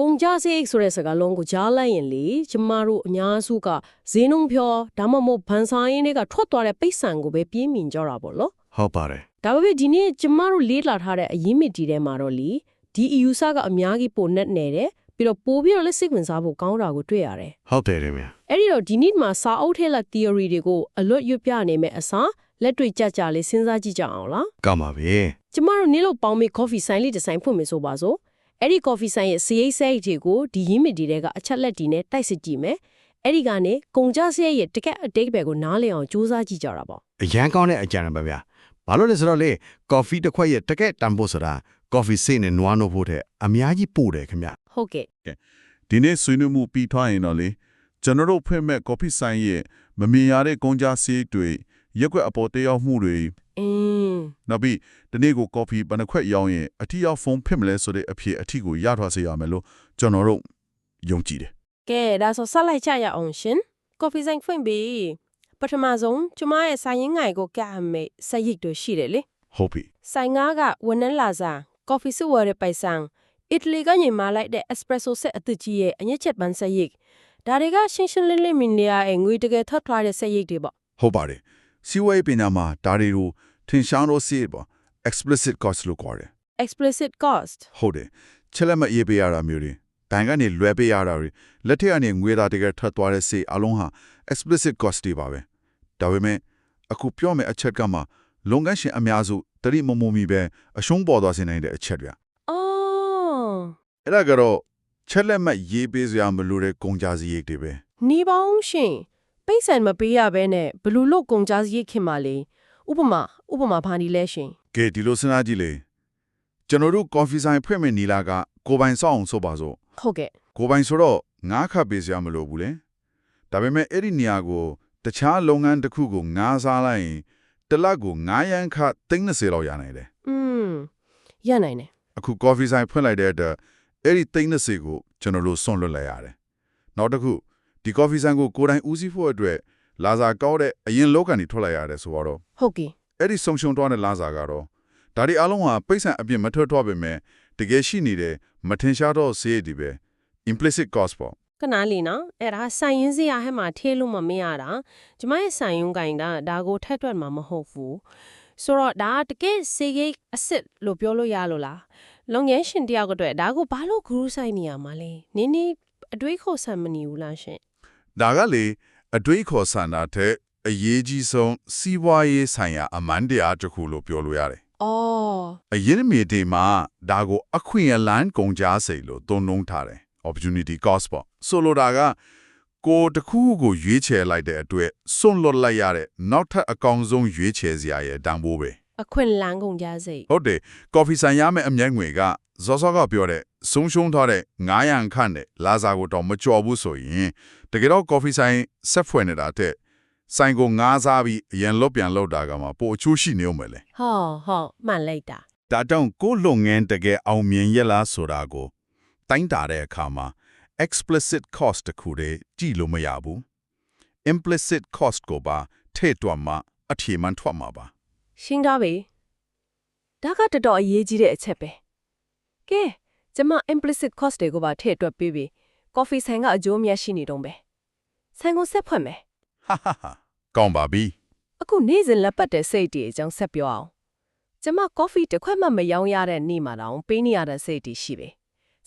ကုန်ကြစရိတ်ဆိုတဲ့စကားလုံးကိုကြားလိုက်ရင်လေကျမတို့အများစုကဈေးနှုန်းဖြောဒါမှမဟုတ်ဗန်ဆိုင်ရင်းတွေကထွက်သွားတဲ့ပိတ်ဆန်ကိုပဲပြင်းမြင်ကြတာပေါ့နော်ဟုတ်ပါတယ်ဒါပေမဲ့ဒီနေ့ကျမတို့လေးလာထားတဲ့အရင်းမြစ်တီထဲမှာတော့လေဒီ EU စကအများကြီးပိုနဲ့နေတယ်ပြီးတော့ပိုပြီးတော့လက်စိတ်ဝင်စားဖို့ကောင်းတာကိုတွေ့ရတယ်ဟုတ်တယ်ခင်ဗျာအဲ့ဒီတော့ဒီနေ့မှာစာအုပ်ထဲလာ theory တွေကိုအလွတ်ရွတ်ပြနေမဲ့အစားလက်တွေ့ကြကြလေးစဉ်းစားကြည့်ကြအောင်လားကောင်းပါပြီကျမတို့နေ့လို့ပေါင်းပြီး coffee ဆိုင်လေးတစ်ဆိုင်ဖွင့်မယ်ဆိုပါစို့ အဲ့ဒီ coffee ဆိုင်ရဲ့စရိတ်စရိတ်တွေကိုဒီရင်းမြစ်တီတွေကအချက်လက်တီနဲ့တိုက်စစ်ကြည့်မယ်အဲ့ဒီကနေကုန်ကြစရိတ်ရဲ့တကက်အတိတ်ပဲကိုနားလည်အောင်စူးစမ်းကြည့်ကြတာပေါ့အရန်ကောင်းတဲ့အကြံပါဗျာဘာလို့လဲဆိုတော့လေကော်ဖီတစ်ခွက်ရဲ့တကက်တန်ဖို့ဆိုတာကော်ဖီစိတ်နဲ့နွားနို့ဖို့တဲ့အများကြီးပို့တယ်ခင်ဗျာဟုတ်ကဲ့ဒီနေ့ဆွေးနွေးမှုပြီးထွားရင်တော့လေကျွန်တော်တို့ဖွင့်မဲ့ coffee ဆိုင်ရဲ့မမြင်ရတဲ့ကုန်ကြစရိတ်တွေရက်ွက်အပေါ်တယောက်မှုတွေအင်း နောက်ပြီးဒီနေ့ကို coffee ဘယ်နှခွက်ရောင်းရင်အထီရောက်ဖုန်းဖြစ်မလဲဆိုတဲ့အဖြစ်အထီကိုရထွားစေရမယ်လို့ကျွန်တော်တို့ယုံကြည်တယ်ကဲဒါဆိုဆက်လိုက်ကြရအောင်ရှင် coffee ဆိုင်ဖွင့်ပြီးပထမဆုံးကျမရဲ့ဆိုင်ရင်းငိုင်ကိုကအမေစရိတ်တို့ရှိတယ်လေဟုတ်ပြီဆိုင်ငါးကဝန်နန်းလာစာကော်ဖီစုဝယ်ရပိုင်ဆောင်အီတလီကညီမလိုက်တဲ့ espresso set အသစ်ကြီးရဲ့အညစ်ချက်ပန်းစရိတ်ဒါတွေကရှင်းရှင်းလင်းလင်းမြင်နေရတဲ့ငွေတကယ်ထွက်ထွားတဲ့စရိတ်တွေပေါ့ဟုတ်ပါတယ်စီဝေးပညာမှာဒါတွေကို ထင်ရှားလို့စီပေါ့ explicit cost လို့ခေါ်တယ် explicit cost ဟုတ်တယ်ချက်လက်မရေးပေးရတာမျိုးတွေဘဏ်ကနေလွှဲပေးရတာတွေလက်ထက်ကနေငွေသားတကယ်ထွက်သွားတဲ့စေအလုံးဟာ explicit cost တွေပါပဲဒါပေမဲ့အခုပြောမယ့်အချက်ကမှလုပ်ငန်းရှင်အများစုတတိမမုံမီပဲအရှုံးပေါ်သွားစေနိုင်တဲ့အချက်ဗျအော်အဲ့ဒါကတော့ချက်လက်မရေးပေးစရာမလိုတဲ့ကုန်ကြစရိတ်တွေပဲနေပေါင်းရှင်ပိတ်ဆန်မပေးရဘဲနဲ့ဘလူလို့ကုန်ကြစရိတ်ခင်ပါလေ ဥပမာဥပမာဘာနီလဲရှင်ကဲဒီလိုစဉ်းစားကြည့်လေကျွန်တော်တို့ coffee ဆိုင်ဖွင့်မယ့်နီလာကကိုပိုင်စောက်အောင်ဆိုပါစို့ဟုတ်ကဲ့ကိုပိုင်ဆိုတော့ငါးခတ်ပေးစရာမလိုဘူးလေဒါပေမဲ့အဲ့ဒီနေရာကိုတခြားလုပ်ငန်းတစ်ခုကိုငါးစားလိုက်ရင်တစ်လကို9ရန်ခတ်30လောက်ရနိုင်တယ်อืมရနိုင်တယ်အခု coffee ဆိုင်ဖွင့်လိုက်တဲ့အတွက်အဲ့ဒီ30ကိုကျွန်တော်တို့စွန့်လွတ်လိုက်ရတယ်နောက်တစ်ခုဒီ coffee ဆိုင်ကိုကိုယ်တိုင်ဦးစီးဖို့အတွက် လာစာကောက်တဲ့အရင်လောကန်တွေထွက်လိုက်ရတယ်ဆိုတော့ဟုတ်ကဲ့အဲ့ဒီဆုံရှုံသွားတဲ့လာစာကတော့ဒါဒီအလုံးဟာပိတ်ဆန်အပြစ်မထွက်ထွက်ပေမဲ့တကယ်ရှိနေတဲ့မထင်ရှားတော့စေးဒီပဲ implicit cost ပေါ့ခဏလေးနော်အဲ့ဒါဆိုင်ရင်စရာဟဲ့မှာထေးလို့မမရတာကျမရဲ့ဆိုင်ရုံးကင်တာဒါကိုထက်တွက်မှာမဟုတ်ဘူးဆိုတော့ဒါတကယ်စေကိတ်အစ်စ်လို့ပြောလို့ရလို့လားလုပ်ငန်းရှင်တယောက်အတွက်ဒါကိုဘာလို့ဂရုစိုက်နေရမှာလဲနင်းနေအတွေးခေါ်ဆံမနေဘူးလားရှင်ဒါကလေ အတွေးခေါ်ဆန္ဒတဲ့အရေးကြီးဆုံးစီးပွားရေးဆိုင်ရာအမှန်တရားတစ်ခုလို့ပြောလို့ရတယ်အော်။အရင်မြေတေမှာဒါကိုအခွင့်အလမ်းကုန်ကြစိတ်လို့သုံးနှုန်းထားတယ်။ opportunity cost ပေါ့။ဆိုလိုတာကကိုယ်တစ်ခုကိုရွေးချယ်လိုက်တဲ့အတွက်စွန့်လွတ်လိုက်ရတဲ့နောက်ထပ်အကောင်ဆုံးရွေးချယ်စရာရဲ့တန်ဖိုးပဲအခွင့်လန်းကုန်ကြစိတ်။ဟုတ်တယ်။ကော်ဖီဆိုင်ရမယ့်အမျက်ငွေက ဇောစောကပြောတဲ့ဆုံးရှုံးထားတဲ့900ခန့်နဲ့လာစာကိုတော့မကြော်ဘူးဆိုရင်တကယ်တော့ကော်ဖီဆိုင်ဆက်ဖွယ်နေတာတဲ့ဆိုင်ကိုငားစားပြီးအရင်လွတ်ပြန်လောက်တာကမှပိုအချိုးရှိနေဦးမယ်လေဟောဟောမှန်လိုက်တာဒါကြောင့်ကိုယ်လုပ်ငန်းတကယ်အောင်မြင်ရလားဆိုတာကိုတိုင်းတာတဲ့အခါမှာ explicit cost တခုတည်းကြည့်လို့မရဘူး implicit cost ကိုပါထည့်တွက်မှအထည်မှန်ထွက်မှာပါရှင်းတော့ပြီဒါကတော်တော်အရေးကြီးတဲ့အချက်ပဲ ကဲကျမ implicit cost တွေကိုပါထည့်တွက်ပြီးပြီ coffee ဆိုင်ကအကျိုးအမြတ်ရှိနေတော့ပဲဆိုင်ကိုဆက်ဖွင့်မယ်ဟာဟာဟာကောင်းပါပြီအခုနေ့စဉ်လက်ပတ်တဲ့စိတ်တွေအကြောင်းဆက်ပြောအောင်ကျမ coffee တစ်ခွက်မှမရောင်းရတဲ့နေ့မှာတောင်ပေးနေရတဲ့စိတ်တွေရှိပဲ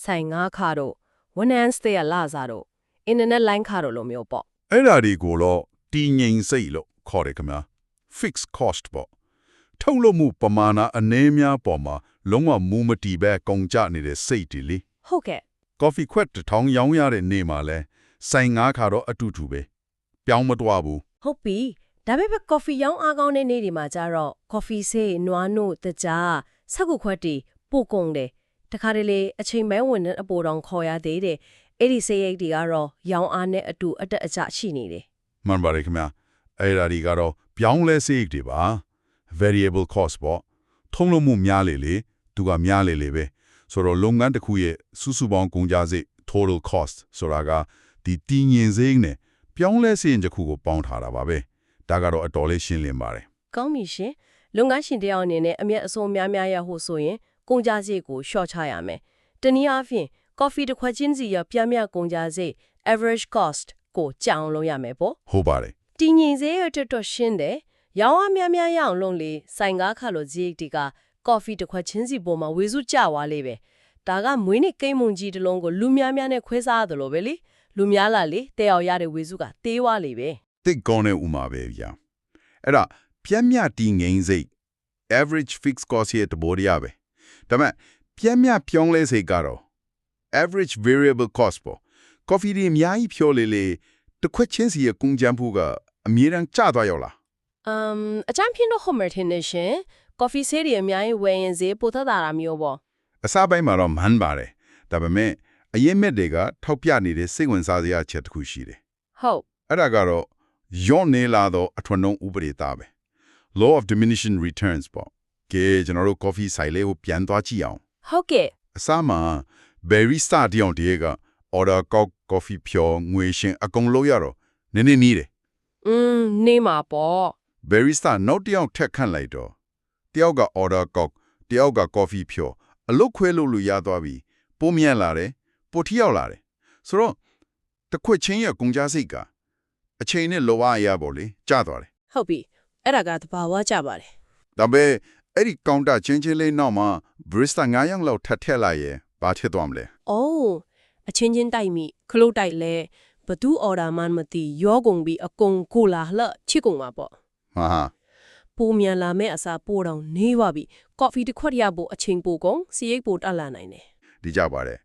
ဆိုင်ငါးခါတို့ဝန်ထမ်းစတေးရလာစားတို့ internet line ခါတို့လိုမျိုးပေါ့အဲ့ဒါဒီကိုတော့တည်ငြိမ်စိတ်လို့ခေါ်တယ်ခင်ဗျာ fixed cost ပေါ့ထုတ်လို့မှုပမာဏအနည်းများပေါ်မှာ လုံးဝမူမတီပဲကုန်ကြနေတဲ့စိတ်တွေလေဟုတ်ကဲ့ကော်ဖီခွက်တစ်ထောင်ရောင်းရတဲ့နေ့မှာလဲဆိုင်ငါးခါတော့အတူတူပဲပြောင်းမတွားဘူးဟုတ်ပြီဒါပေမဲ့ coffee ရောင်းအားကောင်းတဲ့နေ့တွေမှာကျတော့ coffee ဆေးနွားနို့တကြားဆက်ခုခွက်တီပို့ကုန်တယ်တခါတလေအချိန်မဲဝင်တဲ့အပေါ်တောင်ခေါ်ရသေးတယ်အဲ့ဒီဆေးရိတ်တွေကတော့ရောင်းအားနဲ့အတူအတက်အကျရှိနေတယ်မှန်ပါတယ်ခင်ဗျာအဲ့ဒါဒီကတော့ပြောင်းလဲစိတ်တွေပါ variable cost ပေါ့ထုံးလို့မှုများလေလေ သူကများလေလေပဲဆိုတော့လုပ်ငန်းတစ်ခုရဲ့စုစုပေါင်းကုန်ကြစိတ် total cost ဆိုတာကဒီတည်ငြိမ်စိတ်နဲ့ပြောင်းလဲစိတ်တစ်ခုကိုပေါင်းထားတာပါပဲဒါကတော့အတော်လေးရှင်းလင်းပါတယ်ကောင်းပြီရှင်လုပ်ငန်းရှင်တယောက်အနေနဲ့အမျက်အဆုံးများများရဖို့ဆိုရင်ကုန်ကြစရိတ်ကိုရှော့ချရမယ်တနည်းအားဖြင့် coffee တစ်ခွက်ချင်းစီရပြမြကုန်ကြစေ average cost ကိုကြောင်လို့ရမယ်ပေါ့ဟုတ်ပါတယ်တည်ငြိမ်စေရတဲ့တော့ရှင်းတယ်ရောင်းအားများများရအောင်လုပ်လေဆိုင်ကားခါလို့ဈေးတီက coffee တစ်ခွက်ချင်းစီပေါ်မှာဝေစုကြွားလေးပဲဒါကမွေးနေ့ကိန်းမုံကြီးတစ်လုံးကိုလူများများနဲ့ခွဲစားရတယ်လို့ပဲလေလူများလာလေတဲအောင်ရတဲ့ဝေစုကတေးွားလေပဲတိတ်ကောင်းတဲ့ဥမာပဲဗျာအဲ့ဒါပြက်မြတီငိမ့်စိတ် average fixed cost ရဲ့တဘောတရားပဲဒါပေမဲ့ပြက်မြပြောင်းလဲစိတ်ကတော့ average variable cost ပေါ့ coffee ဒီအများကြီးဖြောလေလေတစ်ခွက်ချင်းစီရဲ့ကုန်ကြမ်းမှုကအမြဲတမ်းကျသွားရောက်လားအမ်အချမ်းပြင်းတော့ homer ထင်နေရှင် coffee ဆေးတွေအများကြီးဝယ်ရင်ဈေးပိုသက်သာတာမျိုးပေါ့အစားပိုင်းမှာတော့မှန်ပါတယ်ဒါပေမဲ့အရင်မဲ့တွေကထောက်ပြနေတဲ့စိတ်ဝင်စားစရာအချက်တစ်ခုရှိတယ်ဟုတ်အဲ့ဒါကတော့ယောနေလာတော့အထွန်းနှုံးဥပဒေသားပဲ law of diminishing returns ပေါ့ကဲကျွန်တော်တို့ coffee ဆိုင်လေးကိုပြန်သွားကြည့်အောင်ဟုတ်ကဲ့အစားမှာ barista တယောက်တည်းက order ကောက် coffee ဖြောငွေရှင်အကုန်လုံးရတော့နည်းနည်းနီးတယ်อืมနေမှာပေါ့ barista နောက်တစ်ယောက်ထက်ခန့်လိုက်တော့တ ယောက်က order ကောက်တယောက်က coffee ဖြောအလုတ်ခွဲလို့လို့ရသွားပြီပိုမြန်လာတယ်ပိုထီရောက်လာတယ်ဆိုတော့တစ်ခွက်ချင်းရဲ့ကုန်ကြစိတ်ကအချိန်နဲ့လောရရပါလေကျသွားတယ်ဟုတ်ပြီအဲ့ဒါကတဘာဝကြပါတယ်ဒါပေမဲ့အဲ့ဒီကောင်တာချင်းချင်းလေးနောက်မှာ barista 9ယောက်လောက်ထပ်ထည့်လိုက်ရင်ဘာဖြစ်သွားမလဲအိုးအချင်းချင်းတိုက်မိခလုတ်တိုက်လဲဘသူအော်ဒါမှန်းမသိရောကုန်ပြီးအကုန်ကိုလာလှချစ်ကုန်မှာပေါ့ဟာဟာ ပိုမြန်လာမဲ့အစားပိုတော့နေပါပြီကော်ဖီတစ်ခွက်ရဖို့အချိန်ပိုကုန်စီရိတ်ပိုတက်လာနိုင်တယ်ဒီကြပါတယ်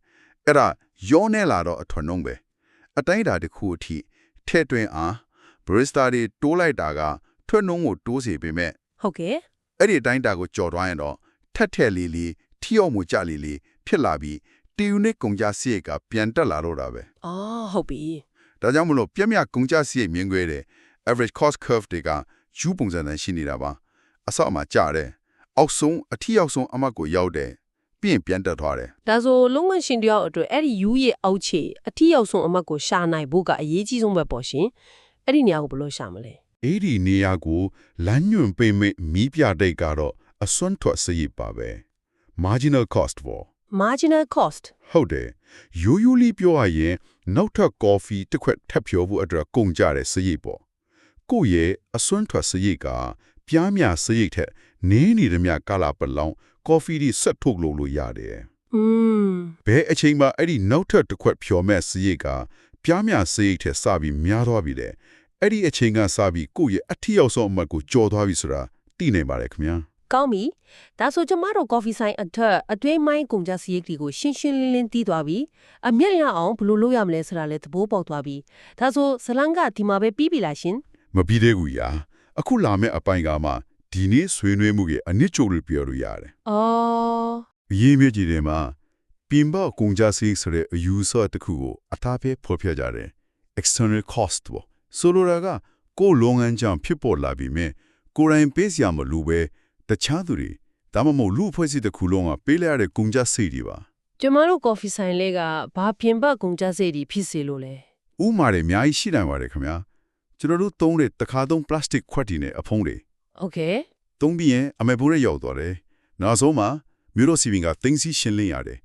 အဲ့ဒါရောနေလာတော့အထွန်းနှုံးပဲအတိုင်းအတာတစ်ခုအထိထဲ့တွင်အား barista တွေတိုးလိုက်တာကထွက်နှုံးကိုတိုးစေပေမဲ့ဟုတ်ကဲ့အဲ့ဒီအတိုင်းအတာကိုကြော်သွားရင်တော့ထက်ထက်လေးလေးထီအောင်မှုကြလေးလေးဖြစ်လာပြီးတီယူနစ်ကုန်ကြစရိတ်ကပြန်တက်လာတော့တာပဲအော်ဟုတ်ပြီဒါကြောင့်မလို့ပြက်မြတ်ကုန်ကြစရိတ်မြင်ခွဲတဲ့ average cost curve တွေက ယူပုံစံနဲ့ရှိနေတာပါအဆောက်အမှာကျတယ်အောက်ဆုံးအထီအောက်ဆုံးအမတ်ကိုရောက်တယ်ပြီးရင်ပြန်တက်သွားတယ်ဒါဆိုလုံးဝရှင်တယောက်အတွက်အဲ့ဒီယူရဲ့အောက်ခြေအထီရောက်ဆုံးအမတ်ကိုရှာနိုင်ဖို့ကအရေးကြီးဆုံးပဲပေါ့ရှင်အဲ့ဒီနေရာကိုဘယ်လိုရှာမလဲအဲ့ဒီနေရာကိုလမ်းညွန်ပေးမဲ့မီးပြတိတ်ကတော့အစွန်းထွက်စရိတ်ပါပဲ marginal cost ပေါ့ marginal cost ဟုတ်တယ်ရိုးရိုးလေးပြောရရင်နောက်ထပ် coffee တစ်ခွက်ထပ်ဖြောဖို့အတွက်ကုန်ကြတဲ့စရိတ်ပေါ့ ကိုယ့်ရဲ့အစွန်းထွက်စရိတ်ကပြားမြစရိတ်ထက်နင်းနေသည်မြကာလာပလောင် coffee ဒီဆက်ထုတ်လို့လို့ရတယ်อืมဘယ်အချိန်မှအဲ့ဒီနောက်ထပ်တစ်ခွက်ဖြောမဲ့စရိတ်ကပြားမြစရိတ်ထက်စပြီးများသွားပြီလေအဲ့ဒီအချိန်ကစပြီးကိုယ့်ရဲ့အထီရောက်ဆုံးအမှတ်ကိုကြော်သွားပြီဆိုတာသိနေပါတယ်ခင်ဗျာကောင်းပြီဒါဆိုကျမတို့ coffee ဆိုင်အထက်အတွင်းမိုင်းကုန်ကြစရိတ်တွေကိုရှင်းရှင်းလင်းလင်းသိသွားပြီအမျက်ရအောင်ဘယ်လိုလုပ်ရမလဲဆိုတာလည်းသဘောပေါက်သွားပြီဒါဆိုဇလန်ကဒီမှာပဲပြီးပြီလားရှင် မပြီးသေးဘူးယာအခုလာမယ့်အပိုင်းကမှဒီနေ့ဆွေးနွေးမှုရဲ့အနစ်ချုပ်လို့ပြောလို့ရတယ်အော်အရေးမြစ်ကြီးတွေမှာပြင်ပကုန်ကြစရိတ်ဆိုတဲ့အယူဆတစ်ခုကိုအထားပေးဖော်ပြကြတယ် external cost ပေါ့ဆိုလိုတာကကိုယ်လုပ်ငန်းကြောင့်ဖြစ်ပေါ်လာပြီးမြဲကိုယ်တိုင်ပေးစရာမလိုပဲတခြားသူတွေဒါမှမဟုတ်လူအဖွဲ့အစည်းတစ်ခုလုံးကပေးလိုက်ရတဲ့ကုန်ကြစရိတ်တွေပါကျမတို့ coffee ဆိုင်လေးကဘာပြင်ပကုန်ကြစရိတ်တွေဖြစ်စေလို့လဲဥမာတွေအများကြီးရှိနိုင်ပါတယ်ခင်ဗျာ ကျွန်တော်တို့သုံးတဲ့တခါသုံး plastic ခွက်တွေနဲ့အဖုံးတွေ โอเค သုံးပြီးရင်အမေဘိုးရဲ့ရောက်သွားတယ်နောက်ဆုံးမှာမြို့တော်စီပင်ကတင်းစီရှင်းလင်းရတယ်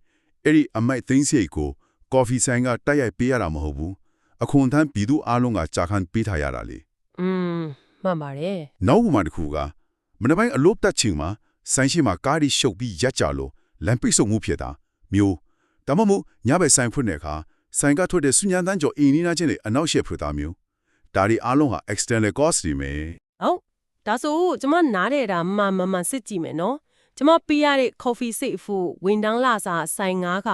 အဲ့ဒီအမိုက်တင်းစီကိုကော်ဖီဆိုင်ကတိုက်ရိုက်ပေးရတာမဟုတ်ဘူးအခွန်ထမ်းပြည်သူအားလုံးကကြာခန်းပေးထားရတာလေ อืมမှန်ပါတယ် နောက်ဥမာတစ်ခုကမနေ့ပိုင်းအလုပ်တက်ချိန်မှာဆိုင်ရှိမှာကားရီရှုပ်ပြီးရက်ကြလို့လမ်းပိတ်ဆို့မှုဖြစ်တာမျိုးဒါမှမဟုတ်ညဘက်ဆိုင်ဖွင့်တဲ့အခါဆိုင်ကထွက်တဲ့စုညံတန်းကျော်အင်းနီနာချင်းတွေအနောက်ရှေ့ဖွင့်တာမျိုး ဒါဒီအားလုံးဟာ external cost တွေမယ်ဟုတ်ဒါဆိုကျမနားတယ်တာမှန်မှန်မှန်စစ်ကြည့်မယ်နော်ကျမပေးရတဲ့ coffee စိတ်ဖို့ဝန်တန်းလာစာဆိုင်ငါးခ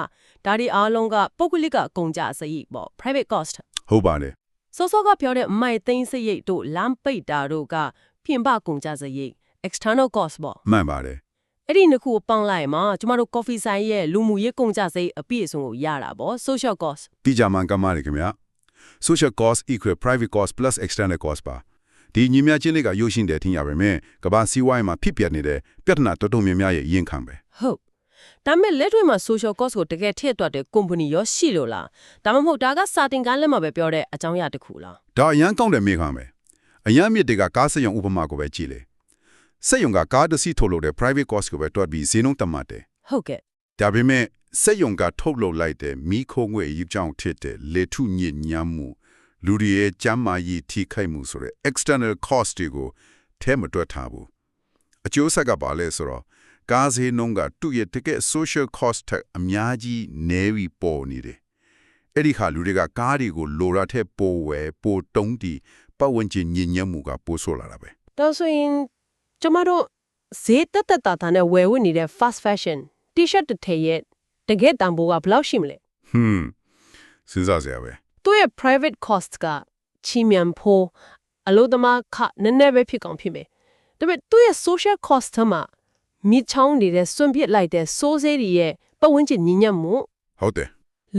ဒါဒီအားလုံးကပုဂ္ဂလိကကုန်ကြစရိတ်ပေါ့ private cost ဟုတ်ပါတယ်စောစောကပြောတဲ့မိုက်သိန်းစရိတ်တို့လမ်းပိတ်တာတို့ကပြင်ပကုန်ကြစရိတ် external cost ပေါ့မှန်ပါတယ်အဲ့ဒီနှစ်ခုကိုပေါင်းလိုက်မှာကျမတို့ coffee ဆိုင်ရဲ့လူမှုရေးကုန်ကြစရိတ်အပြည့်အစုံကိုရတာပေါ့ social cost တိကြမှန်ကမှတယ်ခင်ဗျာ social cost equal private cost plus external cost ပါဒီညီမချင်းလေးကရုပ်ရှင်တယ်ထင်ရပါမယ်ကဘာစီဝိုင်းမှာဖြစ်ပြနေတဲ့ပြဿနာတော်တော်များများရဲ့ရင်ခံပဲဟုတ်ဒါပေမဲ့လက်တွေ့မှာ social cost ကိုတကယ်ထည့်တွက်တဲ့ company ရောရှိလို့လားဒါမှမဟုတ်ဒါကစာတင်ကားလက်မှာပဲပြောတဲ့အကြောင်းအရာတစ်ခုလားဒါအရန်ကောင်းတဲ့မိခံပဲအရန်မြစ်တွေကကားစက်ရုံဥပမာကိုပဲကြည့်လေစက်ရုံကကားတစ်စီးထုတ်လို့တဲ့ private cost ကိုပဲတွက်ပြီးဈေးနှုန်းတတ်မှတ်တယ်ဟုတ်ကဲ့ဒါပေမဲ့ စက်ယုံကထုတ်လုပ်လိုက်တဲ့မိခိုးငွေရေးကြောင့်ဖြစ်တဲ့လေထုညစ်ညမ်းမှုလူတွေရဲ့ကျန်းမာရေးထိခိုက်မှုဆိုတဲ့ external cost တွေကိုထဲမတွက်ထားဘူးအကျိုးဆက်ကပါလဲဆိုတော့ကားဈေးနှုန်းကသူ့ရဲ့တကယ် social cost ထက်အများကြီးနည်းပြီးပေါ်နေတယ်အဲ့ဒီခါလူတွေကကားတွေကိုလိုရတဲ့ပိုဝယ်ပိုတုံးတီပတ်ဝန်းကျင်ညစ်ညမ်းမှုကပိုဆိုးလာတာပဲဒါဆိုရင်ကျမတို့ဈေးတက်တက်တာတာနဲ့ဝယ်ဝတ်နေတဲ့ fast fashion t-shirt တစ်ထည်ရဲ့ တကယ်တန်ဖိုးကဘယ်လောက်ရှိမလဲဟွန်းစဉ်းစားစရာပဲသူ့ရဲ့ private cost ကချီမြန်ဖို့အလို့သမားခနည်းနည်းပဲဖြစ်ကောင်ဖြစ်မယ်ဒါပေမဲ့သူ့ရဲ့ social cost ထမှာမြစ်ချောင်းနေတဲ့စွန့်ပစ်လိုက်တဲ့စိုးစေးတွေရဲ့ပတ်ဝန်းကျင်ညဉ့်ညမ်းမှုဟုတ်တယ်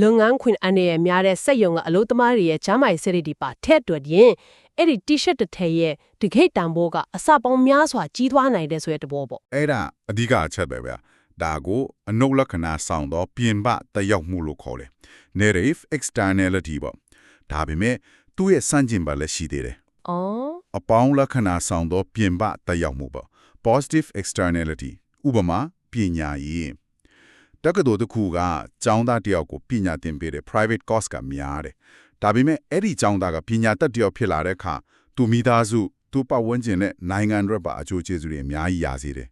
လုပ်ငန်းခွင်အနေနဲ့များတဲ့စက်ရုံကအလို့သမားတွေရဲ့ဂျာမိုင်စရိတ်ဒီပါထက်တွက်ရင်အဲ့ဒီ t-shirt တစ်ထည်ရဲ့တကိတ်တန်ဖိုးကအစပေါင်းများစွာကြီးထွားနိုင်တဲ့ဆိုတဲ့တဘောပေါ့အဲ့ဒါအဓိကအချက်ပဲဗျာ ဒါကိုအနုလက္ခဏာဆောင်တော့ပြင်ပတက်ရောက်မှုလို့ခေါ်တယ် native externality ပေါ့ဒါပေမဲ့သူ့ရဲ့စန့်ကျင်ဘက်လည်းရှိသေးတယ်။အော်အပေါင်းလက္ခဏာဆောင်တော့ပြင်ပတက်ရောက်မှုပေါ့ positive externality ဥပမာပညာရေးတက္ကသိုလ်တစ်ခုကကျောင်းသားတစ်ယောက်ကိုပညာသင်ပေးတယ် private course ကများတယ်ဒါပေမဲ့အဲ့ဒီကျောင်းသားကပညာတတ်တစ်ယောက်ဖြစ်လာတဲ့အခါသူမိသားစုသူပတ်ဝန်းကျင်နဲ့နိုင်ငံရွက်ပါအကျိုးကျေးဇူးတွေအများကြီးရစေတယ်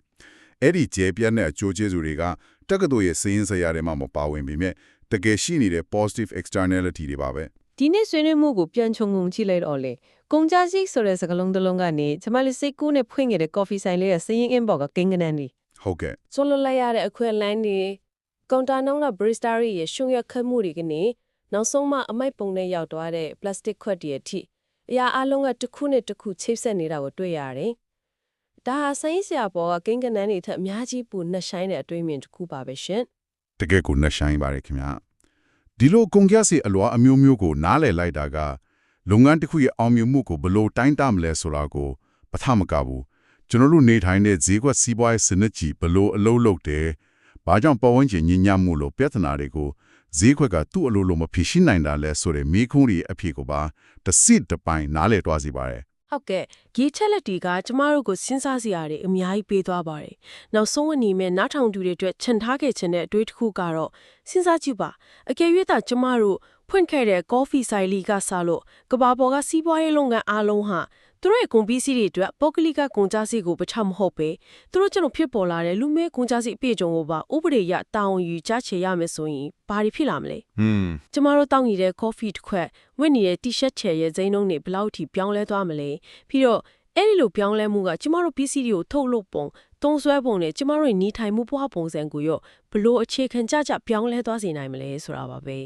အဲ့ဒီကျေပြတ်တဲ့အကျိုးကျေးဇူးတွေကတက္ကသိုလ်ရဲ့စည်ရင်းစရာတွေမှာမပါဝင်ပေမဲ့တကယ်ရှိနေတဲ့ positive externality တွေပါပဲဒီနေ့ဆွေးနွေးမှုကိုပြန်ခြုံငုံကြည့်လိုက်တော့လေကုန်ကြစည်ဆိုတဲ့စကားလုံးတစ်လုံးကနေကျမလေးစိတ်ကူးနဲ့ဖွင့်ခဲ့တဲ့ coffee ဆိုင်လေးရဲ့စရင် inbox ကကိန်းကနန်းလေးဟုတ်ကဲ့စွန့်လွတ်လိုက်ရတဲ့အခွင့်အလမ်းတွေကွန်တာနှုံးက barista တွေရဲ့ရှုံရခတ်မှုတွေကနေနောက်ဆုံးမှအမိုက်ပုံနဲ့ရောက်သွားတဲ့ plastic ခွက်တွေအထိအရာအလုံးကတစ်ခုနဲ့တစ်ခုချိတ်ဆက်နေတာကိုတွေ့ရတယ်။ ဒါဟာဆိုင်းဆရာပေါ်ကကိန်းကနန်းတွေထက်အများကြီးပူနှက်ဆိုင်တဲ့အတွေ့အမြင်တစ်ခုပါပဲရှင်။တကယ်ကိုနှဆိုင်ပါတယ်ခင်ဗျာဒီလိုကုန်ကြစီအလွာအမျိုးမျိုးကိုနားလည်လိုက်တာကလုပ်ငန်းတစ်ခုရဲ့အောင်မြင်မှုကိုဘယ်လိုတိုင်းတာမလဲဆိုတာကိုပထမကဘူးကျွန်တော်တို့နေထိုင်တဲ့ဈေးကွက်စီးပွားရေးစနစ်ကြီးဘယ်လိုအလုပ်လုပ်တယ်ဘာကြောင့်ပတ်ဝန်းကျင်ညဉ့်ညမ်းမှုလို့ပြဿနာတွေကိုဈေးခွက်ကသူ့အလိုလိုမဖြေရှင်းနိုင်တာလဲဆိုတဲ့မိခုံးကြီးအဖြစ်ကိုပါတစ်စစ်တစ်ပိုင်းနားလည်သွားစီပါတယ် ဟုတ်ကဲ့ဒီချက်လက်တီကကျမတို့ကိုစဉ်းစားစရာတွေအများကြီးပေးသွားပါတယ်။နောက်ဆုံးအနေနဲ့နားထောင်သူတွေအတွက်ခြံထားခဲ့ခြင်းတဲ့အတွေ့အတစ်ခုကတော့စဉ်းစားကြည့်ပါအကယ်၍သာကျမတို့ဖွင့်ခဲ့တဲ့ coffee ဆိုင်လီကစားလို့ကဘာပေါ်ကစီးပွားရေးလုပ်ငန်းအားလုံးဟာ သူတို့ရဲ့ကုန်ပစ္စည်းတွေအတွက်ပုဂ္ဂလိကကုန်ကြစည်ကိုပချမဟုတ်ပဲသူတို့ကျွန်တော်ဖြစ်ပေါ်လာတဲ့လူမဲကုန်ကြစည်အပြည့်အစုံကိုပါဥပဒေရတာဝန်ယူကြားချေရမယ်ဆိုရင်ဘာတွေဖြစ်လာမလဲဟွန်းကျမတို့တောင်းနေတဲ့ coffee တစ်ခွက်ဝတ်နေတဲ့ t-shirt ချယ်ရဲ့ဇိမ်းနှုန်းတွေဘယ်လောက်ထိပြောင်းလဲသွားမလဲပြီးတော့အဲ့ဒီလိုပြောင်းလဲမှုကကျမတို့ပစ္စည်းတွေကိုထုတ်လုပ်ပုံသုံးစွဲပုံနဲ့ကျမတို့ရဲ့နေထိုင်မှုဘဝပုံစံကိုရောဘယ်လို့အခြေခံကြကြပြောင်းလဲသွားစေနိုင်မလဲဆိုတာပါပဲ